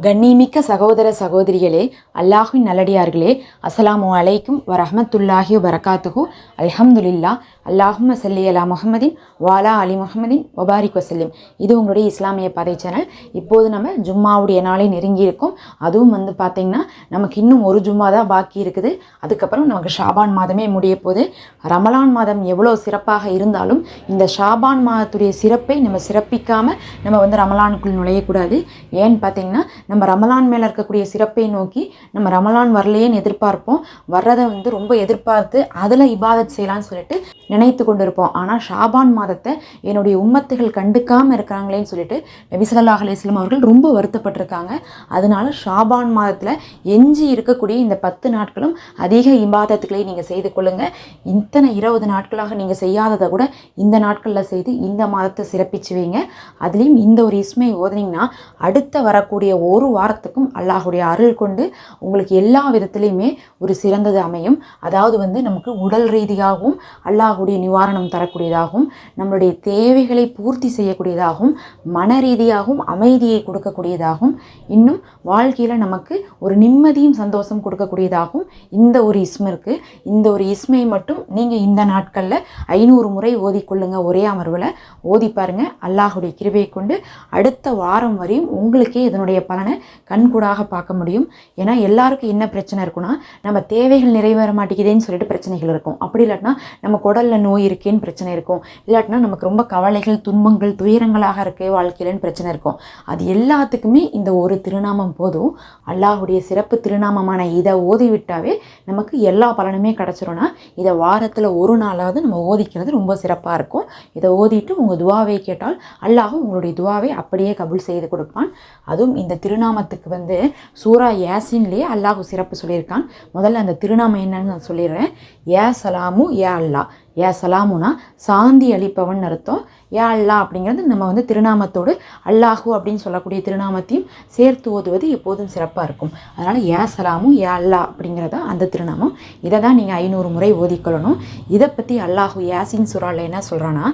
கண்ணிமிக்க சகோதர சகோதரிகளே அல்லாஹின் நல்லடியார்களே அஸ்ஸலாமு அலைக்கும் வரஹமத்துல்லாஹி வரகாத்துஹு அல்ஹம்துலில்லா அல்லாஹும்ம சல்லி அலா முகமதின் வாலா அலி முகமதின் ஒபாரிக் வசல்லிம். இது உங்களுடைய இஸ்லாமிய பாதை சேனல் இப்போது நம்ம ஜும்மாவுடைய நாளை நெருங்கி இருக்கோம். அதுவும் வந்து பார்த்திங்கன்னா நமக்கு இன்னும் ஒரு ஜும்மா தான் பாக்கி இருக்குது. அதுக்கப்புறம் நமக்கு ஷாபான் மாதமே முடிய போது ரமலான் மாதம் எவ்வளோ சிறப்பாக இருந்தாலும் இந்த ஷாபான் மாதத்துடைய சிறப்பை நம்ம சிறப்பிக்காமல் நம்ம வந்து ரமலானுக்குள் நுழையக்கூடாது. ஏன்னு பார்த்தீங்கன்னா நம்ம ரமலான் மேலே இருக்கக்கூடிய சிறப்பை நோக்கி நம்ம ரமலான் வரலையேன்னு எதிர்பார்ப்போம். வர்றதை வந்து ரொம்ப எதிர்பார்த்து அதில் இபாதத் செய்யலாம்னு சொல்லிட்டு நினைத்து கொண்டிருப்போம். ஆனால் ஷாபான் மாதத்தை என்னுடைய உம்மத்துகள் கண்டுக்காமல் இருக்கிறாங்களேன்னு சொல்லிட்டு நபிசல்லா ஸல்லல்லாஹு அவர்கள் ரொம்ப வருத்தப்பட்டிருக்காங்க. அதனால ஷாபான் மாதத்தில் எஞ்சி இருக்கக்கூடிய இந்த பத்து நாட்களும் அதிக இம்பாதத்துக்களை நீங்கள் செய்து கொள்ளுங்கள் இத்தனை இருபது நாட்களாக நீங்கள் செய்யாததை கூட இந்த நாட்களில் செய்து இந்த மாதத்தை சிறப்பிச்சு வைங்க. அதுலேயும் இந்த ஒரு இஸ்மை ஓதுனீங்கன்னா அடுத்த வரக்கூடிய ஒரு வாரத்துக்கும் அல்லாஹுடைய அருள் கொண்டு உங்களுக்கு எல்லா விதத்துலேயுமே ஒரு சிறந்தது அமையும். அதாவது வந்து நமக்கு உடல் ரீதியாகவும் அல்லாஹ் அல்லாஹுடைய நிவாரணம் தரக்கூடியதாகவும் நம்மளுடைய தேவைகளை பூர்த்தி செய்யக்கூடியதாகவும் மன ரீதியாகவும் அமைதியை கொடுக்கக்கூடியதாகவும் இன்னும் வாழ்க்கையில் நமக்கு ஒரு நிம்மதியும் சந்தோஷம் கொடுக்கக்கூடியதாகவும் இந்த ஒரு இஸ்ம இருக்குது இந்த ஒரு இஸ்மை மட்டும் நீங்கள் இந்த நாட்களில் ஐநூறு முறை ஓதிக்கொள்ளுங்க ஒரே அமர்வில் ஓதி பாருங்கள் அல்லாஹுடைய கிருபையை கொண்டு அடுத்த வாரம் வரையும் உங்களுக்கே இதனுடைய பலனை கண்கூடாக பார்க்க முடியும். ஏன்னா எல்லாருக்கும் என்ன பிரச்சனை இருக்குன்னா நம்ம தேவைகள் நிறைவேற மாட்டேங்குதேன்னு சொல்லிட்டு பிரச்சனைகள் இருக்கும். அப்படி இல்லாட்டினா நம்ம குடல் உடலில் நோய் இருக்கேன்னு பிரச்சனை இருக்கும். இல்லாட்டினா நமக்கு ரொம்ப கவலைகள் துன்பங்கள் துயரங்களாக இருக்கு வாழ்க்கையிலன்னு பிரச்சனை இருக்கும். அது எல்லாத்துக்குமே இந்த ஒரு திருநாமம் போதும். அல்லாஹுடைய சிறப்பு திருநாமமான இதை ஓதி விட்டாவே நமக்கு எல்லா பலனுமே கிடச்சிரும்னா இதை வாரத்தில் ஒரு நாளாவது நம்ம ஓதிக்கிறது ரொம்ப சிறப்பாக இருக்கும். இதை ஓதிட்டு உங்கள் துவாவை கேட்டால் அல்லாஹ் உங்களுடைய துவாவை அப்படியே கபுல் செய்து கொடுப்பான். அதுவும் இந்த திருநாமத்துக்கு வந்து சூரா யாசின்லேயே அல்லாஹ் சிறப்பு சொல்லியிருக்கான். முதல்ல அந்த திருநாமம் என்னன்னு நான் சொல்லிடுறேன். ஏ சலாமு ஏ அல்லா ஏ சலாமுனா சாந்தி அளிப்பவன் அர்த்தம். யா அல்லா அப்படிங்கிறது நம்ம வந்து திருநாமத்தோடு அல்லாஹு அப்படின்னு சொல்லக்கூடிய திருநாமத்தையும் சேர்த்து ஓதுவது எப்போதும் சிறப்பாக இருக்கும். அதனால் ஏ சலாமும் ஏ அல்லா அப்படிங்கிறத அந்த திருநாமம். இதை தான் நீங்கள் ஐநூறு முறை ஓதிக்கொள்ளணும். இதை பற்றி அல்லாஹு யாசின் சுறால என்ன சொல்கிறான்னா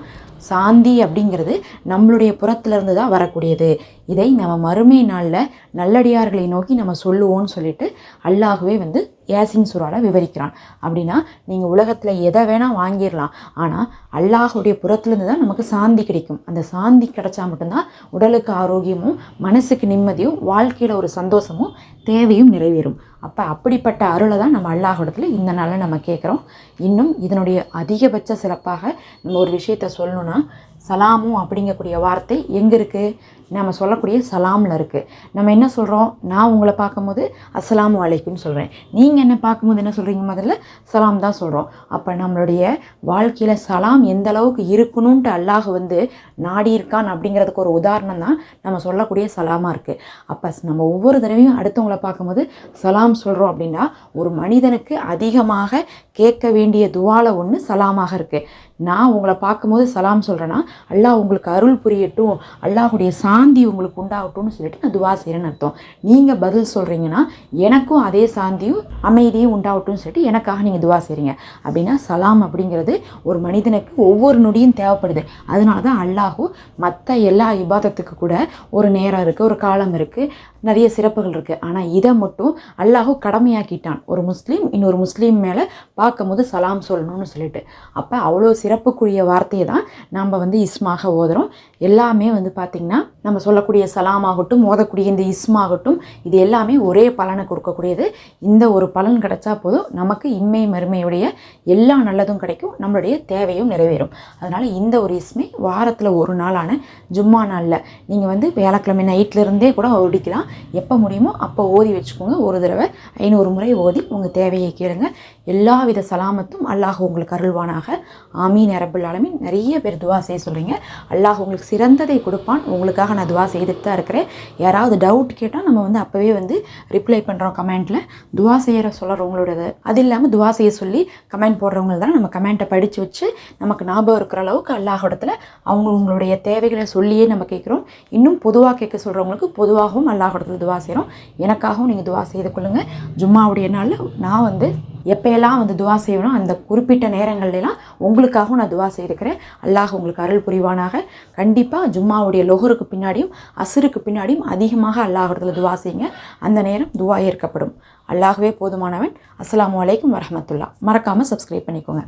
சாந்தி அப்படிங்கிறது நம்மளுடைய புறத்திலிருந்து தான் வரக்கூடியது. இதை நம்ம மறுமை நாளில் நல்லடியார்களை நோக்கி நம்ம சொல்லுவோம்னு சொல்லிட்டு அல்லாஹுவே வந்து யாசின் சுறால விவரிக்கிறான். அப்படின்னா நீங்கள் உலகத்தில் எதை வேணால் வாங்கிடலாம். ஆனால் அல்லாஹுடைய புறத்துலேருந்து தான் நமக்கு சாந்தி கிடைக்கும். அந்த சாந்தி கிடைச்சா மட்டும்தான் உடலுக்கு ஆரோக்கியமும் மனசுக்கு நிம்மதியும் வாழ்க்கையில் ஒரு சந்தோஷமும் தேவையும் நிறைவேறும். அப்போ அப்படிப்பட்ட அருளை தான் நம்ம அல்லாஹிடத்தில் இந்த நாளில் நம்ம கேட்குறோம். இன்னும் இதனுடைய அதிகபட்ச சிறப்பாக நம்ம ஒரு விஷயத்த နော် சலாமும் அப்படிங்கக்கூடிய வார்த்தை எங்கே இருக்குது நம்ம சொல்லக்கூடிய சலாமில் இருக்குது நம்ம என்ன சொல்கிறோம் நான் உங்களை பார்க்கும்போது அஸ்லாமு அலைக்கும்னு சொல்கிறேன் நீங்கள் என்ன பார்க்கும்போது என்ன சொல்கிறீங்க முதல்ல சலாம் தான் சொல்கிறோம் அப்போ நம்மளுடைய வாழ்க்கையில் சலாம் எந்த அளவுக்கு இருக்கணும்ன்ட்டு அல்லாஹ் வந்து நாடி இருக்கான் அப்படிங்கிறதுக்கு ஒரு உதாரணம் தான் நம்ம சொல்லக்கூடிய சலாமாக இருக்குது அப்போ நம்ம ஒவ்வொரு தடவையும் அடுத்தவங்களை பார்க்கும்போது சலாம் சொல்கிறோம் அப்படின்னா ஒரு மனிதனுக்கு அதிகமாக கேட்க வேண்டிய துவால ஒன்று சலாமாக இருக்குது நான் உங்களை பார்க்கும்போது சலாம் சொல்கிறேன்னா அல்லாஹ் உங்களுக்கு அருள் புரியட்டும் அல்லாஹுடைய சாந்தி உங்களுக்கு உண்டாகட்டும்னு சொல்லிட்டு நான் துவா செய்கிறேன்னு அர்த்தம். நீங்கள் பதில் சொல்கிறீங்கன்னா எனக்கும் அதே சாந்தியும் அமைதியும் உண்டாகட்டும்னு சொல்லிட்டு எனக்காக நீங்கள் துவா செய்கிறீங்க அப்படின்னா சலாம் அப்படிங்கிறது ஒரு மனிதனுக்கு ஒவ்வொரு நொடியும் தேவைப்படுது. அதனால தான் அல்லாஹும் மற்ற எல்லா இபாதத்துக்கு கூட ஒரு நேரம் இருக்குது ஒரு காலம் இருக்குது நிறைய சிறப்புகள் இருக்குது ஆனால் இதை மட்டும் அல்லாஹு கடமையாக்கிட்டான். ஒரு முஸ்லீம் இன்னொரு முஸ்லீம் மேலே பார்க்கும்போது சலாம் சொல்லணும்னு சொல்லிட்டு. அப்போ அவ்வளோ சிறப்புக்குரிய வார்த்தையை தான் நம்ம வந்து இஸ்மாக ஓதுறோம். எல்லாமே வந்து பார்த்திங்கன்னா நம்ம சொல்லக்கூடிய சலாம் ஆகட்டும் ஓதக்கூடிய இந்த இஸ்மாகட்டும் இது எல்லாமே ஒரே பலனை கொடுக்கக்கூடியது. இந்த ஒரு பலன் கிடைச்சா போதும் நமக்கு இம்மை மறுமையுடைய எல்லா நல்லதும் கிடைக்கும் நம்மளுடைய தேவையும் நிறைவேறும். அதனால் இந்த ஒரு இஸ்மை வாரத்தில் ஒரு நாளான ஜும்மா நாளில். நீங்கள் வந்து வியாழக்கிழமை நைட்லேருந்தே கூட ஓடிக்கலாம். எப்போ முடியுமோ அப்போ ஓதி வச்சுக்கோங்க. ஒரு தடவை ஐநூறு முறை ஓதி உங்கள் தேவையை கேளுங்க. எல்லா வித சலாமத்தும் அல்லாஹ் உங்களுக்கு அருள்வானாக. ஆமீன் அரபுல் ஆலமின். நிறைய பேர் துவா செய்ய சொல்கிறீங்க அல்லாஹ் உங்களுக்கு சிறந்ததை கொடுப்பான். உங்களுக்காக நான் துவா செய்துட்டு தான் இருக்கிறேன். யாராவது டவுட் கேட்டால் நம்ம வந்து அப்போவே வந்து ரிப்ளை பண்ணுறோம் கமெண்ட்டில் துவா செய்கிற சொல்கிறவங்களோடது அது இல்லாமல் துவா செய்ய சொல்லி கமெண்ட் போடுறவங்க தான் நம்ம கமெண்ட்டை படித்து வச்சு நமக்கு ஞாபகம் இருக்கிற அளவுக்கு அல்லாஹ் இடத்துல அவங்க உங்களுடைய தேவைகளை சொல்லியே நம்ம கேட்குறோம். இன்னும் பொதுவாக கேட்க சொல்கிறவங்களுக்கு பொதுவாகவும் அல்லாஹிடத்தில் துவா செய்கிறோம் எனக்காகவும் நீங்கள் துவா செய்து கொள்ளுங்கள் ஜும்மாவுடைய நாளில் நான் வந்து எப்போயெல்லாம் வந்து துவா செய்யணும் அந்த குறிப்பிட்ட நேரங்கள்லாம் உங்களுக்காகவும் நான் துவா செய்திருக்கிறேன் அல்லாஹ் உங்களுக்கு அருள் புரிவானாக. கண்டிப்பாக ஜும்மாவுடைய லொஹருக்கு பின்னாடியும் அசுருக்கு பின்னாடியும் அதிகமாக அல்லாஹிடத்தில் துவா செய்யுங்க. அந்த நேரம் துவா ஏற்கப்படும். அல்லாகவே போதுமானவன். அஸ்ஸலாமு அலைக்கும் வரமத்துல்லா மறக்காமல் சப்ஸ்கிரைப் பண்ணிக்கோங்க.